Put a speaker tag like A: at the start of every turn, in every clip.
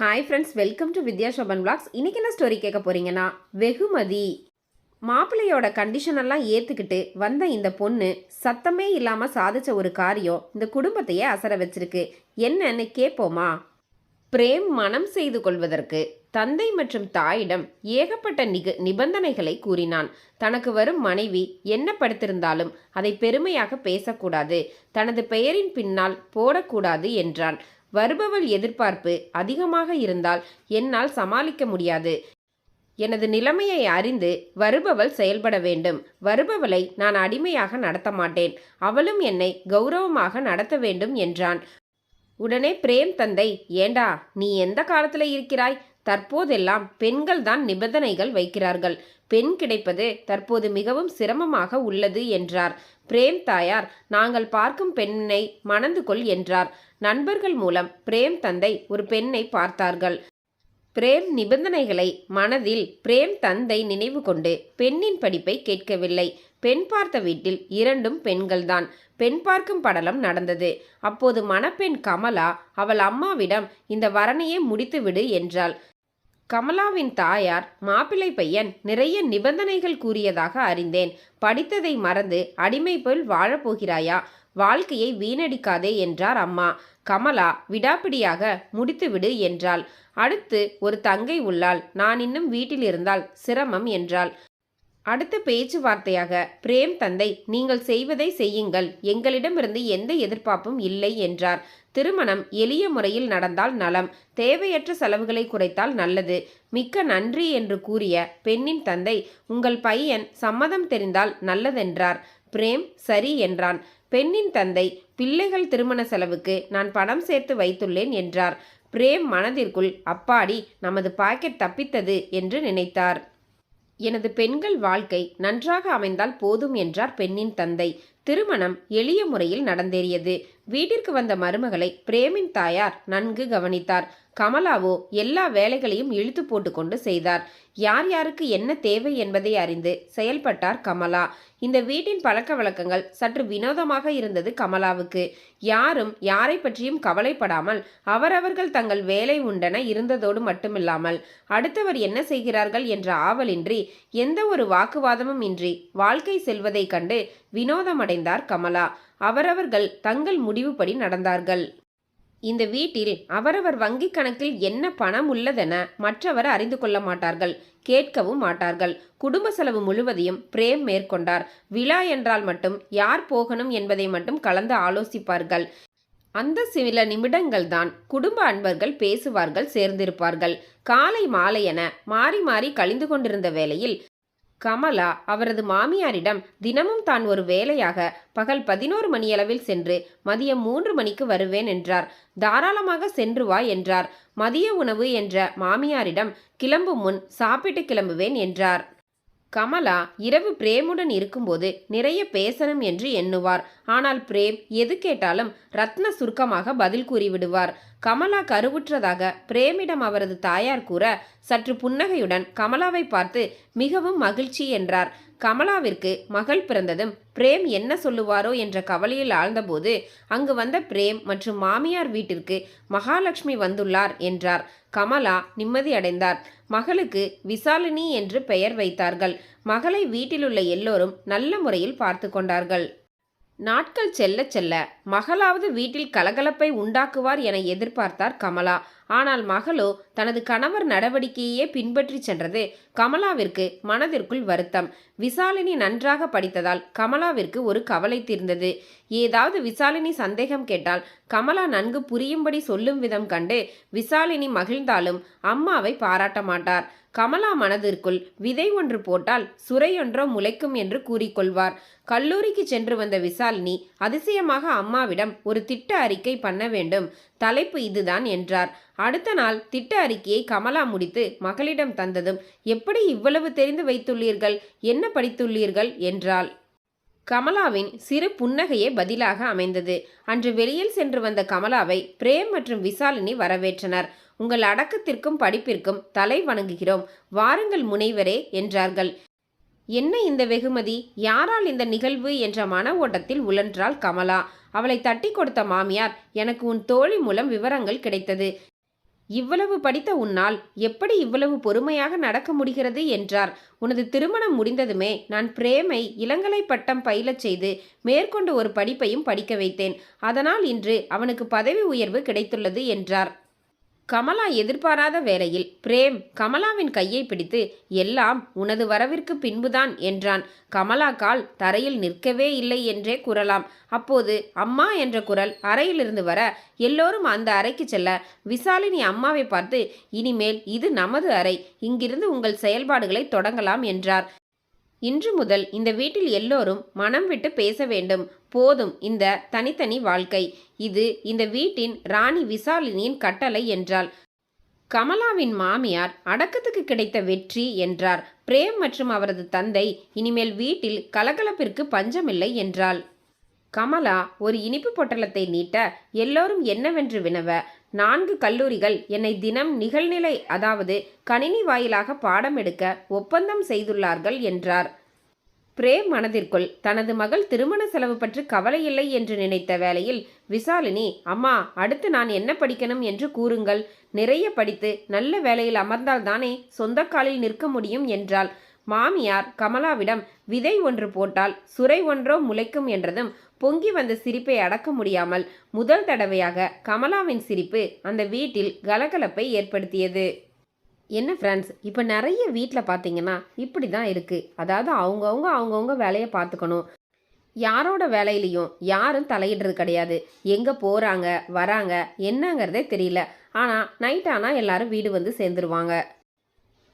A: Hi friends welcome to Vidya Shoban blogs இன்றைக்கி என்ன story கேட்க போகிறீங்கன்னா வெகுமதி. மாப்பிள்ளையோட கண்டிஷனெல்லாம் ஏற்றுக்கிட்டு வந்த இந்த பொண்ணு சத்தமே இல்லாமல் சாதித்த ஒரு காரியம் இந்த குடும்பத்தையே அசர வச்சிருக்கு. என்னன்னு கேட்போமா? பிரேம் மனம் செய்து கொள்வதற்கு தந்தை மற்றும் தாயிடம் ஏகப்பட்ட நிக நிபந்தனைகளை கூறினான். தனக்கு வரும் மனைவி என்ன படுத்திருந்தாலும் அதை பெருமையாக பேசக்கூடாது. தனது பெயரின் பின்னால் போடக்கூடாது என்றான். வருபவள் எதிர்பார்ப்பு அதிகமாக இருந்தால் என்னால் சமாளிக்க முடியாது. எனது நிலைமையை அறிந்து வருபவள் செயல்பட வேண்டும். வருபவளை நான் அடிமையாக நடத்த மாட்டேன். அவளும் என்னை கௌரவமாக நடத்த வேண்டும் என்றான். உடனே பிரேம் தந்தை ஏண்டா நீ எந்த காலத்தில் இருக்கிறாய்? தற்போதெல்லாம் பெண்கள் தான் நிபந்தனைகள் வைக்கிறார்கள். பெண் கிடைப்பது தற்போது மிகவும் சிரமமாக உள்ளது என்றார். பிரேம் தாயார் நாங்கள் பார்க்கும் பெண்ணை மணந்து கொள் என்றார். நண்பர்கள் மூலம் பிரேம் தந்தை ஒரு பெண்ணை பார்த்தார்கள். பிரேம் நிபந்தனைகளை மனதில் பிரேம் தந்தை நினைவு கொண்டு பெண்ணின் படிப்பை கேட்கவில்லை. பெண் பார்த்த வீட்டில் இரண்டும் பெண்கள்தான். பெண் பார்க்கும் படலம் நடந்தது. அப்போது மணப்பெண் கமலா அவள் அம்மாவிடம் இந்த வரனையே முடித்துவிடு என்றாள். கமலாவின் தாயார் மாப்பிள்ளை பையன் நிறைய நிபந்தனைகள் கூறியதாக அறிந்தேன். படித்ததை மறந்து அடிமை போல் வாழப்போகிறாயா வாழ்க்கையை வீணடிக்காதே என்றார் அம்மா. கமலா விடாப்பிடியாக முடித்துவிடு என்றாள். அடுத்து ஒரு தங்கை உள்ளாள். நான் இன்னும் வீட்டில் இருந்தால் சிரமம் என்றாள். அடுத்த பேச்சுவார்த்தையாக பிரேம் தந்தை நீங்கள் செய்வதை செய்யுங்கள். எங்களிடமிருந்து எந்த எதிர்பார்ப்பும் இல்லை என்றார். திருமணம் எளிய முறையில் நடந்தால் நலம். தேவையற்ற செலவுகளை குறைத்தால் நல்லது. மிக்க நன்றி என்று கூறிய பெண்ணின் தந்தை உங்கள் பையன் சம்மதம் தெரிந்தால் நல்லதென்றார். பிரேம் சரி என்றான். பெண்ணின் தந்தை பிள்ளைகள் திருமண செலவுக்கு நான் பணம் சேர்த்து வைத்துள்ளேன் என்றார். பிரேம் மனதிற்குள் அப்பாடி நமது பாக்கெட் தப்பித்தது என்று நினைத்தார். எனது பெண்கள் வாழ்க்கை நன்றாக அமைந்தால் போதும் என்றார் பெண்ணின் தந்தை. திருமணம் எளிய முறையில் நடந்தேறியது. வீட்டிற்கு வந்த மருமகளை பிரேமின் தாயார் நன்கு கவனித்தார். கமலாவோ எல்லா வேலைகளையும் இழுத்து போட்டுக்கொண்டு செய்தார். யார் யாருக்கு என்ன தேவை என்பதை அறிந்து செயல்பட்டார் கமலா. இந்த வீட்டின் பழக்க வழக்கங்கள் சற்று வினோதமாக இருந்தது கமலாவுக்கு. யாரும் யாரை பற்றியும் கவலைப்படாமல் அவரவர்கள் தங்கள் வேலை உண்டென இருந்ததோடு மட்டுமில்லாமல் அடுத்தவர் என்ன செய்கிறார்கள் என்ற ஆவலின்றி எந்த ஒரு வாக்குவாதமும் இன்றி வாழ்க்கை செல்வதைக் கண்டு வினோதமடைந்தார் கமலா. அவரவர்கள் தங்கள் முடிவுப்படி நடந்தார்கள். இந்த வீட்டில் அவரவர் வங்கிக் கணக்கில் என்ன பணம் உள்ளதென மற்றவர் அறிந்து கொள்ள மாட்டார்கள் கேட்கவும் மாட்டார்கள். குடும்ப செலவு முழுவதையும் பிரேம் மேற்கொண்டார். விழா என்றால் மட்டும் யார் போகணும் என்பதை மட்டும் கலந்து ஆலோசிப்பார்கள். அந்த சில நிமிடங்கள்தான் குடும்ப அன்பர்கள் பேசுவார்கள் சேர்ந்திருப்பார்கள். காலை மாலை என மாறி மாறி கழிந்து கொண்டிருந்த வேளையில் கமலா அவரது மாமியாரிடம் தினமும் தான் ஒரு வேலையாக பகல் பதினோரு மணியளவில் சென்று மதியம் மூன்று மணிக்கு வருவேன் என்றார். தாராளமாக சென்று வா என்றார். மதிய உணவு என்ற மாமியாரிடம் கிளம்பும் முன் சாப்பிட்டு கிளம்புவேன் என்றார். கமலா இரவு பிரேமுடன் இருக்கும்போது நிறைய பேசணும் என்று எண்ணுவார். ஆனால் பிரேம் எது கேட்டாலும் ரத்ன சுருக்கமாக பதில் கூறிவிடுவார். கமலா கருவுற்றதாக பிரேமிடம் அவரது தாயார் கூற சற்று புன்னகையுடன் கமலாவை பார்த்து மிகவும் மகிழ்ச்சி என்றார். கமலாவிற்கு மகள் பிறந்ததும் பிரேம் என்ன சொல்லுவாரோ என்ற கவலையில் ஆழ்ந்தபோது அங்கு வந்த பிரேம் மற்றும் மாமியார் வீட்டிற்கு மகாலட்சுமி வந்துள்ளார் என்றார். கமலா நிம்மதியடைந்தார் மகளுக்கு விசாலினி என்று பெயர் வைத்தார்கள். மகளை வீட்டிலுள்ள எல்லோரும் நல்ல முறையில் பார்த்து கொண்டார்கள். நாட்கள் செல்ல செல்ல மகளாவது வீட்டில் கலகலப்பை உண்டாக்குவார் என எதிர்பார்த்தார் கமலா. ஆனால் மகளோ தனது கணவர் நடவடிக்கையே பின்பற்றி சென்றது கமலாவிற்கு மனதிற்குள் வருத்தம். விசாலினி நன்றாக படித்ததால் கமலாவிற்கு ஒரு கவலை தீர்ந்தது. ஏதாவது விசாலினி சந்தேகம் கேட்டால் கமலா நன்கு புரியும்படி சொல்லும் விதம் கண்டு விசாலினி மகிழ்ந்தாலும் அம்மாவை பாராட்ட மாட்டார். கமலா மனதிற்குள் விதை ஒன்று போட்டால் சுரையொன்றோ முளைக்கும் என்று கூறிக்கொள்வார். கல்லூரிக்கு சென்று வந்த விசாலினி அதிசயமாக அம்மாவிடம் ஒரு திட்ட அறிக்கை பண்ண வேண்டும். தலைப்பு இதுதான் என்றார். அடுத்த நாள் திட்ட அறிக்கையை கமலா முடித்து மகளிடம் தந்ததும் எப்படி இவ்வளவு தெரிந்து வைத்துள்ளீர்கள்? என்ன படித்துள்ளீர்கள்? என்றாள். கமலாவின் சிறு புன்னகையே பதிலாக அமைந்தது. அன்று வெளியில் சென்று வந்த கமலாவை பிரேம் மற்றும் விசாலினி வரவேற்றனர். உங்கள் அடக்கத்திற்கும் படிப்பிற்கும் தலை வணங்குகிறோம். வாருங்கள் முனைவரே என்றார்கள். என்ன இந்த வெகுமதி? யாரால் இந்த நிகழ்வு? என்ற மன ஓட்டத்தில் உழன்றாள் கமலா. அவளை தட்டி கொடுத்த மாமியார் எனக்கு உன் தோழி மூலம் விவரங்கள் கிடைத்தது. இவ்வளவு படித்த உன்னால் எப்படி இவ்வளவு பொறுமையாக நடக்க முடிகிறது? என்றார். உனது திருமணம் முடிந்ததுமே நான் பிரேமை இளங்கலை பட்டம் பயிலச் செய்து மேற்கொண்டு ஒரு படிப்பையும் படிக்க வைத்தேன். அதனால் இன்று அவனுக்கு பதவி உயர்வு கிடைத்துள்ளது என்றார். கமலா எதிர்பாராத வேளையில் பிரேம் கமலாவின் கையை பிடித்து எல்லாம் உனது வரவிற்கு பின்புதான் என்றான். கமலா கால் தரையில் நிற்கவே இல்லை என்றே கூறலாம். அப்போது அம்மா என்ற குரல் அறையிலிருந்து வர எல்லோரும் அந்த அறைக்கு செல்ல விசாலினி அம்மாவை பார்த்து இனிமேல் இது நமது அறை இங்கிருந்து உங்கள் செயல்பாடுகளை தொடங்கலாம் என்றார். இன்று முதல் இந்த வீட்டில் எல்லோரும் மனம் விட்டு பேச வேண்டும். போதும் இந்த தனித்தனி வாழ்க்கை. இது இந்த வீட்டின் ராணி விசாலினியின் கட்டளை என்றாள். கமலாவின் மாமியார் அடக்கத்துக்கு கிடைத்த வெற்றி என்றார். பிரேம் மற்றும் அவரது தந்தை இனிமேல் வீட்டில் கலகலப்பிற்கு பஞ்சமில்லை என்றாள். கமலா ஒரு இனிப்பு பொட்டலத்தை நீட்ட எல்லோரும் என்னவென்று வினவ நான்கு கல்லூரிகள் என்னை தினம் நிகழ்நிலை அதாவது கணினி வாயிலாக பாடம் எடுக்க ஒப்பந்தம் செய்துள்ளார்கள் என்றார். பிரேம் மனதிற்குள் தனது மகள் திருமண செலவு பற்றி கவலையில்லை என்று நினைத்த வேளையில் விசாலினி அம்மா அடுத்து நான் என்ன படிக்கணும்? என்று கூறுங்கள். நிறைய படித்து நல்ல வேலையில் அமர்ந்தால்தானே சொந்த காலில் நிற்க முடியும் என்றாள். மாமியார் கமலாவிடம் விதை ஒன்று போட்டால் சுரை ஒன்றோ முளைக்கும் என்றதும் பொங்கி வந்த சிரிப்பை அடக்க முடியாமல் முதல் தடவையாக கமலாவின் சிரிப்பு அந்த வீட்டில் கலகலப்பை ஏற்படுத்தியது. என்ன ஃப்ரெண்ட்ஸ் இப்போ நிறைய வீட்டில் பார்த்தீங்கன்னா இப்படி தான் இருக்குது அதாவது அவங்கவுங்க அவங்கவுங்க வேலையை பார்த்துக்கணும் யாரோட வேலையிலையும் யாரும் தலையிடுறது கிடையாது. எங்கே போகிறாங்க வராங்க என்னங்கிறதே தெரியல. ஆனால் நைட் ஆனால் எல்லாரும் வீடு வந்து சேர்ந்துருவாங்க.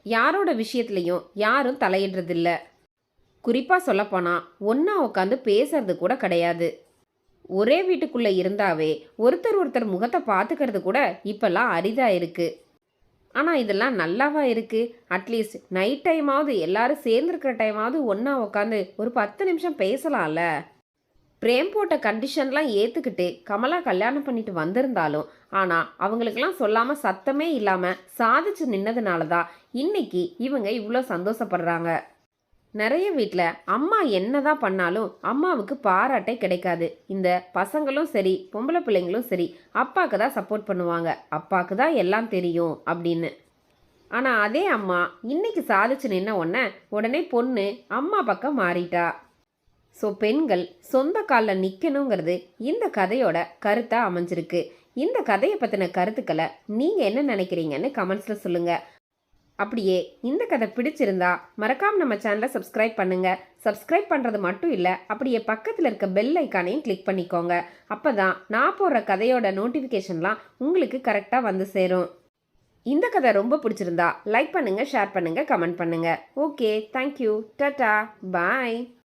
A: யாரோட விஷயத்துலையும் யாரும் தலையிடுறதில்ல. குறிப்பாக சொல்லப்போனால் ஒன்றா உட்காந்து பேசுறது கூட கிடையாது. ஒரே வீட்டுக்குள்ளே இருந்தாவே ஒருத்தர் ஒருத்தர் முகத்தை பார்த்துக்கிறது கூட இப்போல்லாம் அரிதாக இருக்குது ஆனால் இதெல்லாம் நல்லாவா இருக்குது அட்லீஸ்ட் நைட் டைமாவது எல்லாரும் சேர்ந்துருக்கிற டைமாவது ஒன்றா உட்காந்து ஒரு பத்து நிமிஷம் பேசலாம்ல. பிரேம் போட்ட கண்டிஷன்லாம் ஏற்றுக்கிட்டு கமலா கல்யாணம் பண்ணிட்டு வந்திருந்தாலும் ஆனால் அவங்களுக்கெல்லாம் சொல்லாமல் சத்தமே இல்லாமல் சாதிச்சு நின்னதுனால தான் இன்னைக்கு இவங்க இவ்வளோ சந்தோஷப்படுறாங்க. நிறைய வீட்டில் அம்மா என்னதான் பண்ணாலும் அம்மாவுக்கு பாராட்டே கிடைக்காது. இந்த பசங்களும் சரி பொம்பளை பிள்ளைங்களும் சரி அப்பாவுக்கு தான் சப்போர்ட் பண்ணுவாங்க. அப்பாவுக்கு தான் எல்லாம் தெரியும் அப்படின்னு. ஆனால் அதே அம்மா இன்னைக்கு சாதிச்சு நின்ன உடனே உடனே பொண்ணு அம்மா பக்கம் மாறிட்டா. ஸோ பெண்கள் சொந்த காலில் நிற்கணுங்கிறது இந்த கதையோட கருத்தாக அமைஞ்சிருக்கு. இந்த கதையை பற்றின கருத்துக்களை நீங்கள் என்ன நினைக்கிறீங்கன்னு கமெண்ட்ஸில் சொல்லுங்கள் அப்படியே இந்த கதை பிடிச்சிருந்தா மறக்காமல் நம்ம சேனலை சப்ஸ்கிரைப் பண்ணுங்கள் சப்ஸ்கிரைப் பண்ணுறது மட்டும் இல்லை அப்படியே பக்கத்தில் இருக்க பெல் ஐக்கானையும் கிளிக் பண்ணிக்கோங்க. அப்போ தான் நான் போடுற கதையோட நோட்டிஃபிகேஷன்லாம் உங்களுக்கு கரெக்டாக வந்து சேரும். இந்த கதை ரொம்ப பிடிச்சிருந்தா லைக் பண்ணுங்கள் ஷேர் பண்ணுங்கள் கமெண்ட் பண்ணுங்கள் ஓகே தேங்க்யூ டட்டா பாய்